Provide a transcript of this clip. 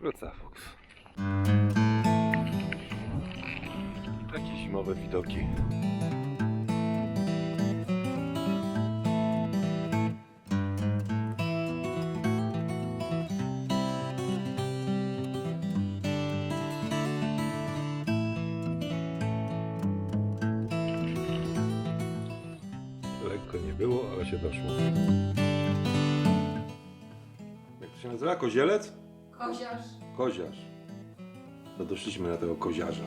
Kruca Fuchs. Takie zimowe widoki. Lekko nie było, ale się doszło. Jak to się nazywa? Kozielec? Koziarz. Koziarz. To doszliśmy na tego koziarza.